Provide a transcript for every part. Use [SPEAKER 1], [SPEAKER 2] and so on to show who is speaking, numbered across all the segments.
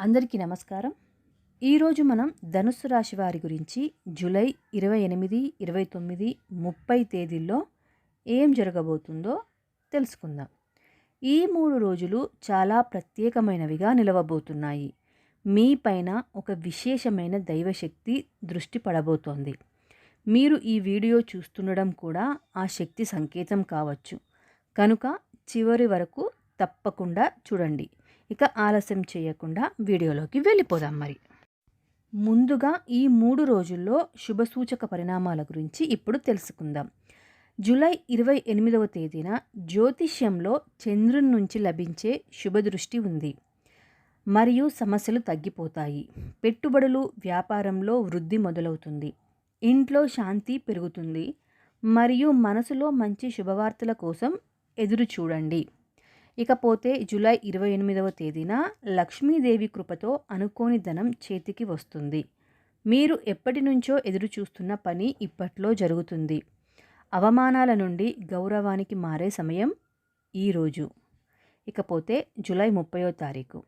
[SPEAKER 1] అందరికీ నమస్కారం. ఈరోజు మనం ధనుస్సు రాశి వారి గురించి జూలై ఇరవై ఎనిమిది ఇరవై తొమ్మిది ముప్పై తేదీల్లో ఏం జరగబోతుందో తెలుసుకుందాం. ఈ మూడు రోజులు చాలా ప్రత్యేకమైనవిగా నిలవబోతున్నాయి. మీ పైన ఒక విశేషమైన దైవశక్తి దృష్టి పడబోతోంది. మీరు ఈ వీడియో చూస్తుండడం కూడా ఆ శక్తి సంకేతం కావచ్చు. కనుక చివరి వరకు తప్పకుండా చూడండి. ఇక ఆలస్యం చేయకుండా వీడియోలోకి వెళ్ళిపోదాం మరి. ముందుగా ఈ మూడు రోజుల్లో శుభసూచక పరిణామాల గురించి ఇప్పుడు తెలుసుకుందాం. జూలై ఇరవై ఎనిమిదవ తేదీన జ్యోతిష్యంలో చంద్రుని నుంచి లభించే శుభదృష్టి ఉంది. మరియు సమస్యలు తగ్గిపోతాయి. పెట్టుబడులు వ్యాపారంలో వృద్ధి మొదలవుతుంది. ఇంట్లో శాంతి పెరుగుతుంది. మరియు మనసులో మంచి శుభవార్తల కోసం ఎదురు చూడండి ఇకపోతే జూలై ఇరవై ఎనిమిదవ తేదీన లక్ష్మీదేవి కృపతో అనుకోని ధనం చేతికి వస్తుంది. మీరు ఎప్పటి నుంచో ఎదురు చూస్తున్న పని ఇప్పట్లో జరుగుతుంది. అవమానాల నుండి గౌరవానికి మారే సమయం ఈరోజు ఇకపోతే జూలై ముప్పయో తారీఖు.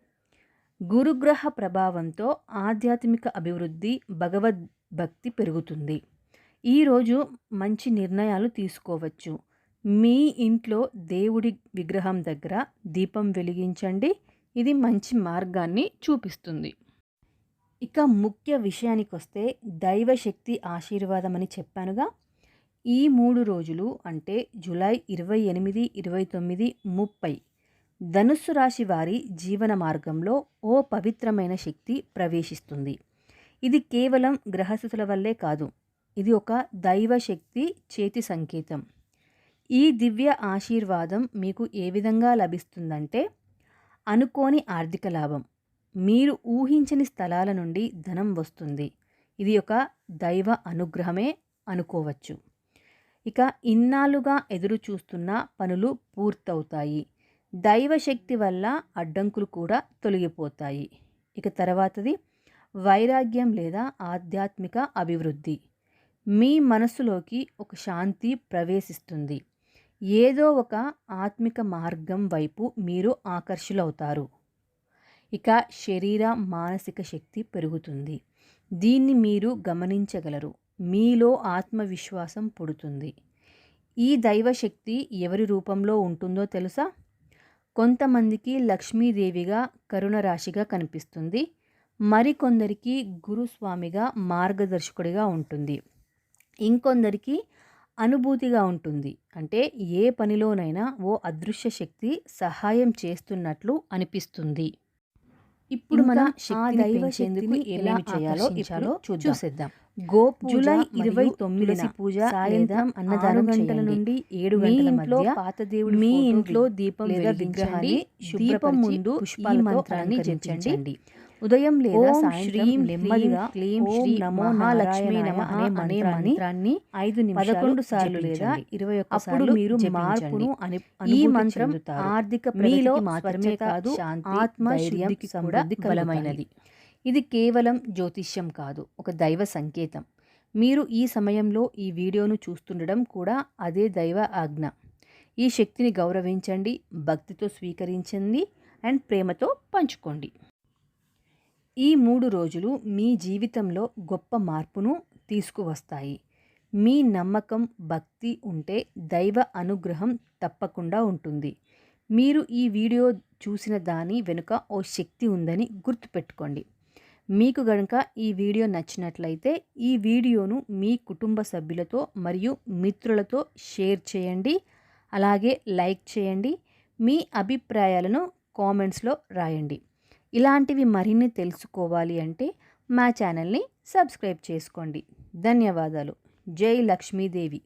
[SPEAKER 1] గురుగ్రహ ప్రభావంతో ఆధ్యాత్మిక అభివృద్ధి భగవద్భక్తి పెరుగుతుంది. ఈరోజు మంచి నిర్ణయాలు తీసుకోవచ్చు. మీ ఇంట్లో దేవుడి విగ్రహం దగ్గర దీపం వెలిగించండి. ఇది మంచి మార్గాన్ని చూపిస్తుంది. ఇక ముఖ్య విషయానికి వస్తే దైవశక్తి ఆశీర్వాదం అని చెప్పానుగా. ఈ మూడు రోజులు అంటే జూలై ఇరవై ఎనిమిది ఇరవై తొమ్మిది ముప్పై ధనుస్సు రాశి వారి జీవన మార్గంలో ఓ పవిత్రమైన శక్తి ప్రవేశిస్తుంది. ఇది కేవలం గ్రహస్థితుల వల్లే కాదు. ఇది ఒక దైవశక్తి చేతి సంకేతం. ఈ దివ్య ఆశీర్వాదం మీకు ఏ విధంగా లభిస్తుందంటే అనుకోని ఆర్థిక లాభం. మీరు ఊహించని స్థలాల నుండి ధనం వస్తుంది. ఇది ఒక దైవ అనుగ్రహమే అనుకోవచ్చు. ఇక ఇన్నాళ్ళుగా ఎదురు చూస్తున్న పనులు పూర్తవుతాయి. దైవశక్తి వల్ల అడ్డంకులు కూడా తొలగిపోతాయి. ఇక తర్వాతది వైరాగ్యం లేదా ఆధ్యాత్మిక అభివృద్ధి. మీ మనసులోకి ఒక శాంతి ప్రవేశిస్తుంది. ఏదో ఒక ఆత్మిక మార్గం వైపు మీరు ఆకర్షులవుతారు. ఇక శరీర మానసిక శక్తి పెరుగుతుంది. దీన్ని మీరు గమనించగలరు. మీలో ఆత్మవిశ్వాసం పుడుతుంది. ఈ దైవశక్తి ఎవరి రూపంలో ఉంటుందో తెలుసా? కొంతమందికి లక్ష్మీదేవిగా కరుణరాశిగా కనిపిస్తుంది. మరికొందరికి గురుస్వామిగా మార్గదర్శకుడిగా ఉంటుంది. ఇంకొందరికి అనుభూతిగా ఉంటుంది. అంటే ఏ పనిలోనైనా ఓ అదృశ్య శక్తి సహాయం చేస్తున్నట్లు అనిపిస్తుంది. ఇప్పుడు మన దైవ శక్తిని ఎలా చేయాలో ఇచ్చాలో చూసేద్దాం. గోపు జూలై ఇరవై తొమ్మిది పూజ సాయంత్రం అన్నదానం గంటల నుండి ఏడు గంటల మధ్య పాత దేవుడు మీ ఇంట్లో దీపం లేదా విగ్రహాన్ని దీపం ముందు పుష్పాల మంత్రాన్ని జపించండి. ఉదయం లేదా సాయంత్రం నెమ్మదిగా క్లీం శ్రీ నమో మహాలక్ష్మి నమ అనే మంత్రాన్ని ఐదు పదకొండు సార్లు లేదా ఇరవై అప్పుడు మీరు మార్పును ఈ మంత్రం ఆర్థిక మీలో మాత్రమే కాదు ఆత్మ శుద్ధికి సమృద్ధి బలమైనది. ఇది కేవలం జ్యోతిష్యం కాదు ఒక దైవ సంకేతం. మీరు ఈ సమయంలో ఈ వీడియోను చూస్తుండడం కూడా అదే దైవ ఆజ్ఞ. ఈ శక్తిని గౌరవించండి భక్తితో స్వీకరించండి అండ్ ప్రేమతో పంచుకోండి. ఈ మూడు రోజులు మీ జీవితంలో గొప్ప మార్పును తీసుకువస్తాయి. మీ నమ్మకం భక్తి ఉంటే దైవ అనుగ్రహం తప్పకుండా ఉంటుంది. మీరు ఈ వీడియో చూసిన దాని వెనుక ఓ శక్తి ఉందని గుర్తుపెట్టుకోండి. మీకు గనుక ఈ వీడియో నచ్చినట్లయితే ఈ వీడియోను మీ కుటుంబ సభ్యులతో మరియు మిత్రులతో షేర్ చేయండి. అలాగే లైక్ చేయండి. మీ అభిప్రాయాలను కామెంట్స్లో రాయండి. ఇలాంటివి మరిన్ని తెలుసుకోవాలి అంటే మా ఛానల్ని సబ్స్క్రైబ్ చేసుకోండి. ధన్యవాదాలు. జై లక్ష్మీదేవి.